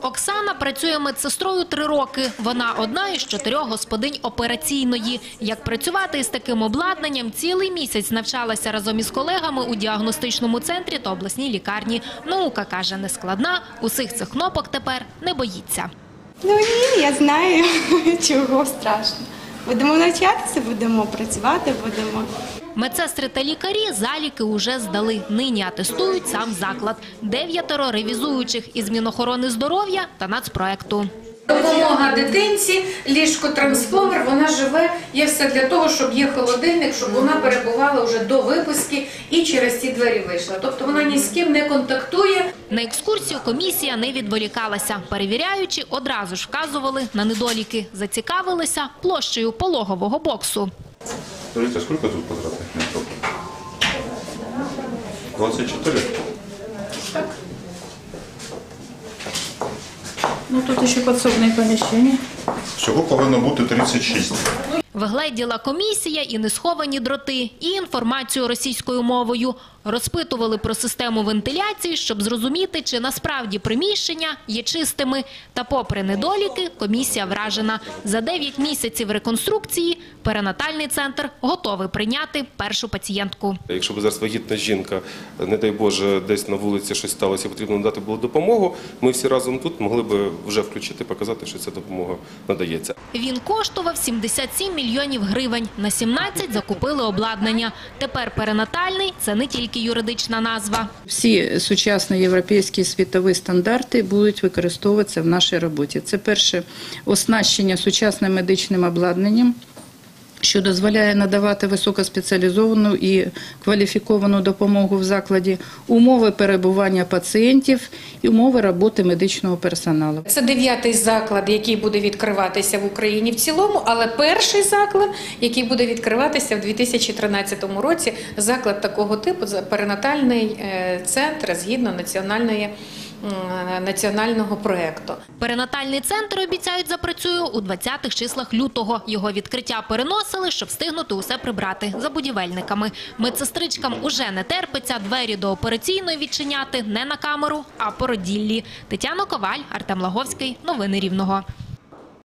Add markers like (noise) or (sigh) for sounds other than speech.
Оксана працює медсестрою три роки. Вона одна із чотирьох господинь операційної. Як працювати із таким обладнанням, цілий місяць навчалася разом із колегами у діагностичному центрі та обласній лікарні. Наука каже, не складна. Усіх цих кнопок тепер не боїться. Ну ні, я знаю, (laughs) чого страшно. Будемо навчатися, будемо працювати, будемо. Медсестри та лікарі заліки уже здали. Нині атестують сам заклад. Дев'ятеро ревізуючих із Мінохорони здоров'я та нацпроекту. Допомога дитинці, ліжко-трансформер, вона живе, є все для того, щоб є холодильник, щоб вона перебувала вже до виписки і через ці двері вийшла. Тобто вона ні з ким не контактує, На екскурсію комісія не відволікалася. Перевіряючи, одразу ж вказували на недоліки. Зацікавилися площею пологового боксу. Скажите, сколько тут квадратных метров? 24? Ну, тут еще подсобные помещения. Всього повинно бути 36. Вгледіла комісія і несховані дроти, і інформацію російською мовою. Розпитували про систему вентиляції, щоб зрозуміти, чи насправді приміщення є чистими. Та попри недоліки, комісія вражена. За 9 місяців реконструкції перинатальний центр готовий прийняти першу пацієнтку. Якщо б зараз вагітна жінка, не дай Боже, десь на вулиці щось сталося, потрібно надати було допомогу, ми всі разом тут могли б вже включити, показати, що ця допомога надається. Він коштував 77 мільйонів гривень. На 17 закупили обладнання. Тепер перинатальний – це не тільки юридична назва. Всі сучасні європейські світові стандарти будуть використовуватися в нашій роботі. Це перше оснащення сучасним медичним обладнанням. Що дозволяє надавати високоспеціалізовану і кваліфіковану допомогу в закладі, умови перебування пацієнтів і умови роботи медичного персоналу. Це дев'ятий заклад, який буде відкриватися в Україні в цілому, але перший заклад, який буде відкриватися в 2013 році, заклад такого типу перинатальний е, центр згідно національної національного проєкту. Перинатальний центр, обіцяють, запрацює у 20-х числах лютого. Його відкриття переносили, щоб встигнути усе прибрати за будівельниками. Медсестричкам уже не терпиться двері до операційної відчиняти не на камеру, а по роділлі. Тетяна Коваль, Артем Лаговський. Новини Рівного.